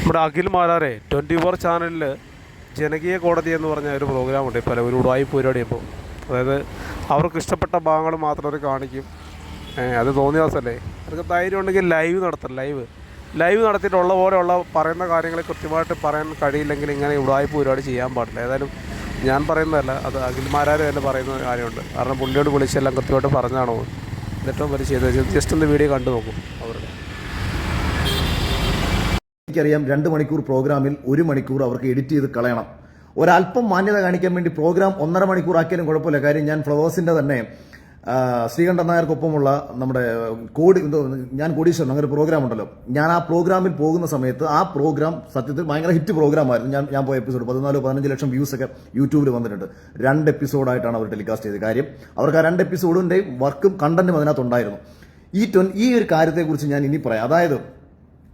നമ്മുടെ Akhil മാലാറെ twenty four ചാനലിൽ ജനകീയ കോടതി എന്ന് പറഞ്ഞ ഒരു പ്രോഗ്രാമുണ്ട്. ഇപ്പോൾ ഒരു ഉടായ്പ പരിപാടി ഇപ്പോൾ അതായത് അവർക്ക് ഇഷ്ടപ്പെട്ട ഭാഗങ്ങൾ മാത്രം അവർ കാണിക്കും. അത് തോന്നിയ ദിവസമല്ലേ അവർക്ക് ധൈര്യം ഉണ്ടെങ്കിൽ ലൈവ് നടത്തണം ലൈവ്. ലൈവ് നടത്തിയിട്ടുള്ള പോലെയുള്ള പറയുന്ന കാര്യങ്ങൾ കൃത്യമായിട്ട് പറയാൻ കഴിയില്ലെങ്കിൽ ഇങ്ങനെ ഉടായ്പ പരിപാടി ചെയ്യാൻ പാടില്ല. ഏതായാലും ഞാൻ പറയുന്നതല്ല അത് അഖിൽമാരാരും തന്നെ പറയുന്ന കാര്യമുണ്ട്. കാരണം പുള്ളിയോട് വിളിച്ചെല്ലാം കൃത്യമായിട്ട് പറഞ്ഞാണോ? എന്നിട്ടും അവർ ചെയ്തത്. ജസ്റ്റ് ഒന്ന് വീഡിയോ കണ്ടു നോക്കും അവരുടെ. എനിക്കറിയാം രണ്ട് മണിക്കൂർ പ്രോഗ്രാമിൽ ഒരു മണിക്കൂർ അവർക്ക് എഡിറ്റ് ചെയ്ത് കളയണം. ഒരല്പം മാന്യത കാണിക്കാൻ വേണ്ടി പ്രോഗ്രാം ഒന്നര മണിക്കൂർ ആക്കിയാലും കുഴപ്പമില്ല. കാര്യം ഞാൻ ഫ്ലവേഴ്സിന്റെ തന്നെ ശ്രീകണ്ഠൻ നായർക്കൊപ്പമുള്ള നമ്മുടെ കോടി ഞാൻ കോടീശ്വരൻ അങ്ങനെ ഒരു പ്രോഗ്രാം ഉണ്ടല്ലോ. ഞാൻ ആ പ്രോഗ്രാമിൽ പോകുന്ന സമയത്ത് ആ പ്രോഗ്രാം സത്യത്തിൽ ഭയങ്കര ഹിറ്റ് പ്രോഗ്രാമായിരുന്നു. ഞാൻ ഞാൻ പോയ എപ്പിസോഡ് പതിനാലോ പതിനഞ്ച് ലക്ഷം വ്യൂസ് ഒക്കെ യൂട്യൂബിൽ വന്നിട്ടുണ്ട്. രണ്ട് എപ്പിസോഡായിട്ടാണ് അവർ ടെലികാസ്റ്റ് ചെയ്തത്. കാര്യം അവർക്ക് ആ രണ്ട് എപ്പിസോഡിന്റെയും വർക്കും കണ്ടന്റും അതിനകത്തുണ്ടായിരുന്നു. ഈ ട്വൻ ഈ ഒരു കാര്യത്തെക്കുറിച്ച് ഞാൻ ഇനി പറയാം. അതായത്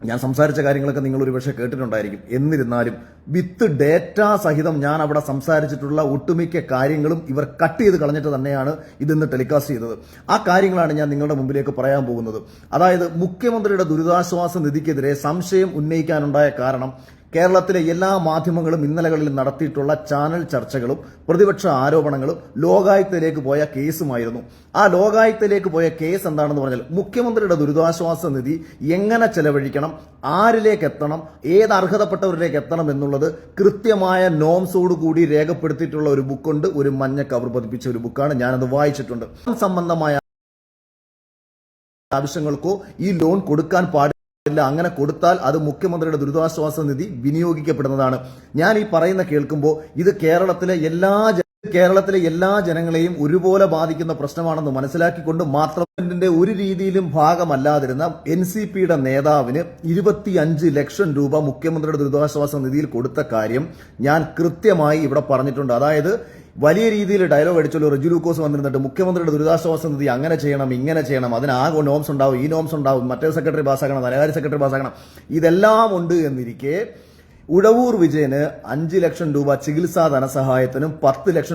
ഞാൻ സംസാരിച്ച കാര്യങ്ങളൊക്കെ നിങ്ങൾ ഒരു പക്ഷേ കേട്ടിട്ടുണ്ടായിരിക്കും. എന്നിരുന്നാലും വിത്ത് ഡേറ്റ സഹിതം ഞാൻ അവിടെ സംസാരിച്ചിട്ടുള്ള ഒട്ടുമിക്ക കാര്യങ്ങളും ഇവർ കട്ട് ചെയ്ത് കളഞ്ഞിട്ട് തന്നെയാണ് ഇതിന്ന് ടെലികാസ്റ്റ് ചെയ്തത്. ആ കാര്യങ്ങളാണ് ഞാൻ നിങ്ങളുടെ മുമ്പിലേക്ക് പറയാൻ പോകുന്നത്. അതായത് മുഖ്യമന്ത്രിയുടെ ദുരിതാശ്വാസ നിധിക്കെതിരെ സംശയം ഉന്നയിക്കാനുണ്ടായ കാരണം കേരളത്തിലെ എല്ലാ മാധ്യമങ്ങളും ഇന്നലകളിൽ നടത്തിയിട്ടുള്ള ചാനൽ ചർച്ചകളും പ്രതിപക്ഷ ആരോപണങ്ങളും ലോകായുക്തയിലേക്ക് പോയ കേസുമായിരുന്നു. ആ ലോകായുക്തയിലേക്ക് പോയ കേസ് എന്താണെന്ന് പറഞ്ഞാൽ മുഖ്യമന്ത്രിയുടെ ദുരിതാശ്വാസ നിധി എങ്ങനെ ചെലവഴിക്കണം ആരിലേക്ക് എത്തണം ഏത് അർഹതപ്പെട്ടവരിലേക്ക് എത്തണം എന്നുള്ളത് കൃത്യമായ നോംസോടുകൂടി രേഖപ്പെടുത്തിയിട്ടുള്ള ഒരു ബുക്കുണ്ട്. ഒരു മഞ്ഞ കവർ പതിപ്പിച്ച ഒരു ബുക്കാണ്. ഞാനത് വായിച്ചിട്ടുണ്ട്. സംബന്ധമായ ആവശ്യങ്ങൾക്കോ ഈ ലോൺ കൊടുക്കാൻ പാടില്ല അങ്ങനെ കൊടുത്താൽ അത് മുഖ്യമന്ത്രിയുടെ ദുരിതാശ്വാസ നിധി വിനിയോഗിക്കപ്പെടുന്നതാണ്. ഞാൻ ഈ പറയുന്ന കേൾക്കുമ്പോൾ ഇത് കേരളത്തിലെ എല്ലാ കേരളത്തിലെ എല്ലാ ജനങ്ങളെയും ഒരുപോലെ ബാധിക്കുന്ന പ്രശ്നമാണെന്ന് മനസ്സിലാക്കിക്കൊണ്ട് മാത്രം ഒരു രീതിയിലും ഭാഗമല്ലാതിരുന്ന എൻ സി പിയുടെ നേതാവിന് ഇരുപത്തിയഞ്ച് ലക്ഷം രൂപ മുഖ്യമന്ത്രിയുടെ ദുരിതാശ്വാസ നിധിയിൽ കൊടുത്ത കാര്യം ഞാൻ കൃത്യമായി ഇവിടെ പറഞ്ഞിട്ടുണ്ട്. അതായത് വലിയ രീതിയിൽ ഡയലോഗ് അടിച്ചല്ലോ റെജു ലൂക്കോസ് വന്നിരുന്നിട്ട് മുഖ്യമന്ത്രിയുടെ ദുരിതാശ്വാസ നിധി അങ്ങനെ ചെയ്യണം ഇങ്ങനെ ചെയ്യണം അതിന് നോംസ് ഉണ്ടാവും ഈ നോംസ് ഉണ്ടാവും മറ്റേ സെക്രട്ടറി പാസ്സാക്കണം ധനകാര്യ സെക്രട്ടറി പാസ്സാക്കണം ഇതെല്ലാം ഉണ്ട് എന്നിരിക്കെ ഉഴവൂർ വിജയന് അഞ്ച് ലക്ഷം രൂപ ചികിത്സാ ധനസഹായത്തിനും പത്ത് ലക്ഷം